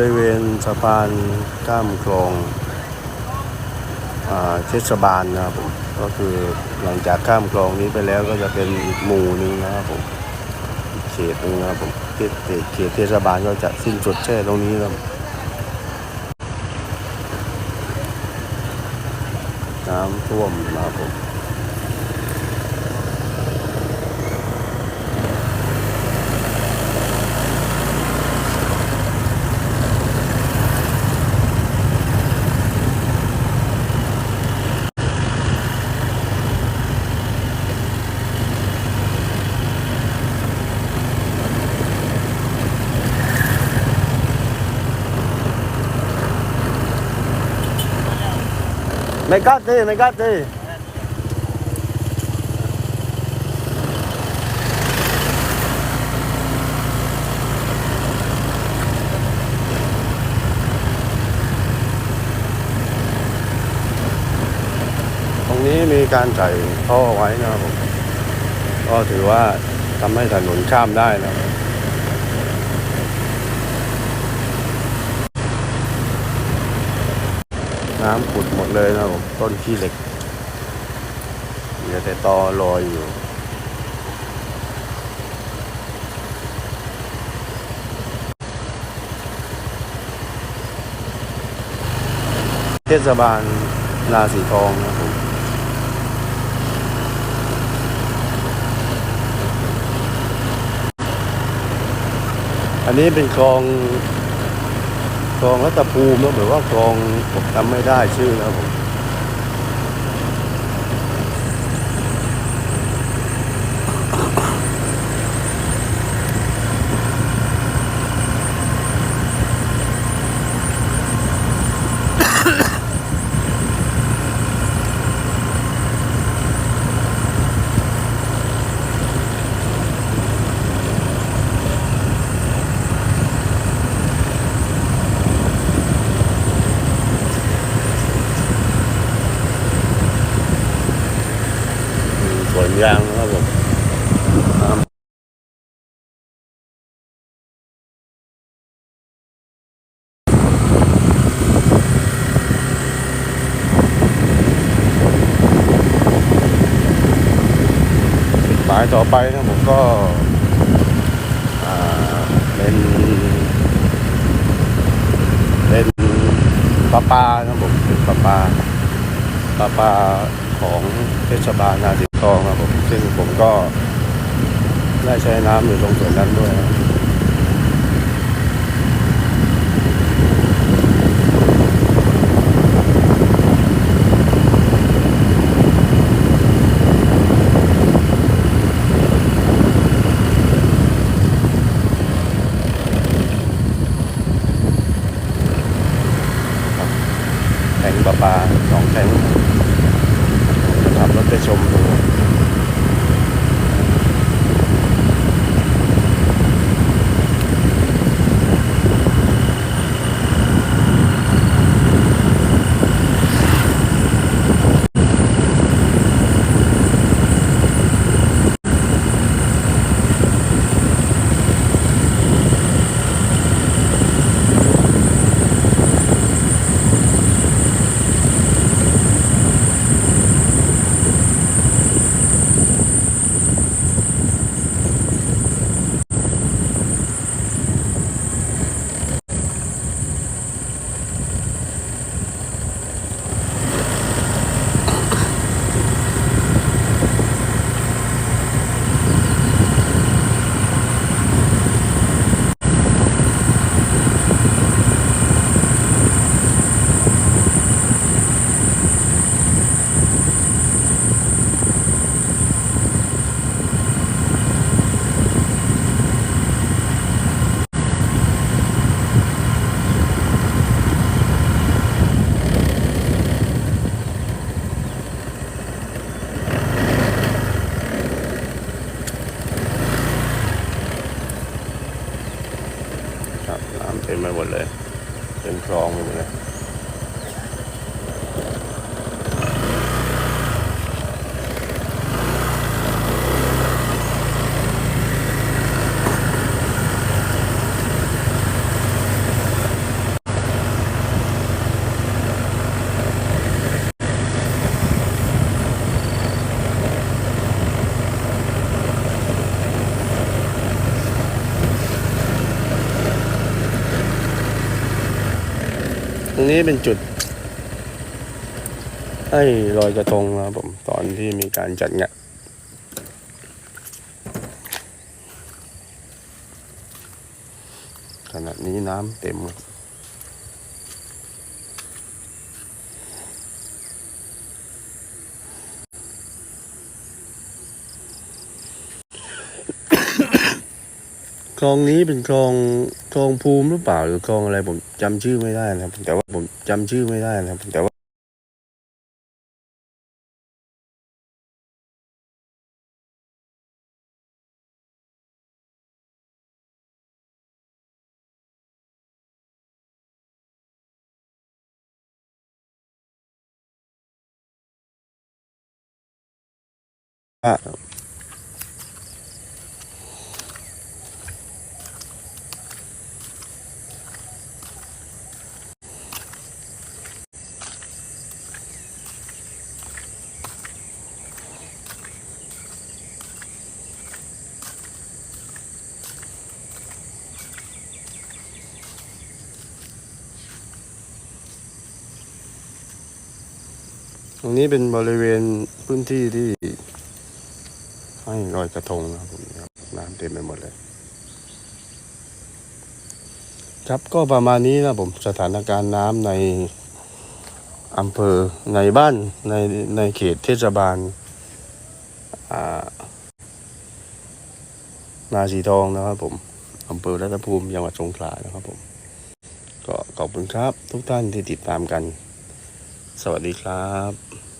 ริเวณสะพานข้ามคลองเทศบาลนะครับผมก็คือหลังจากข้ามคลองนี้ไปแล้วก็จะเป็นอีกหมู่หนึ่งนะครับผมเขตหนึ่งนะครับผมเขตเขตเทศบาลก็จะสิ้นสุดแค่ตรงนี้ครับน้ำท่วมนะครับผม Megate, megate. T รงนี้มีการใส่ท่อไว้นะครับผม ก็ถือว่าทำให้ถนนข้ามได้นะครับ น้ำขุดหมดเลยนะผมต้นขี้เหล็กเหลือแต่ตอลอยอยู่เทศบาลนาสีทองนะครับผมอันนี้เป็นคลอง คลองรัตภูมิหรือว่าคลองผมจำไม่ได้ชื่อนะครับผมสวนยางนะครับผมน้ำหมายต่อไปนะผมก็อ่าเป็นเป็นปลาปลานะผมเป็นปลาปลาปลาปลาของเทศบาลนาสิทองครับผมซึ่งผมก็ได้ใช้น้ำอยู่ตรงส่วนนั้นด้วยนะ มาหมดเลย เป็นคลองไปหมเลย รงนี้เป็นจุดให้ลอยกระทงนะครับผมตอนที่มีการจัดงานขณะนี้น้ำเต็มครับคลองนี้เป็นคลอง คลองภูมิหรือเปล่าหรือคลองอะไรผมจำชื่อไม่ได้นะครับ แต่ว่าผมจำชื่อไม่ได้นะครับ แต่ว่าอะ ตรงนี้เป็นบริเวณพื้นที่ที่ให้ลอยกระทงนะครับผมน้ำเต็มไปหมดเลย ครับก็ประมาณนี้นะผมสถานการณ์น้ำในอำเภอในบ้านในในเขตเทศบาลนาสีทองนะครับผมอำเภอรัตภูมิจังหวัดสงขลานะครับผม ก็ขอบคุณครับทุกท่านที่ติดตามกัน สวัสดีครับ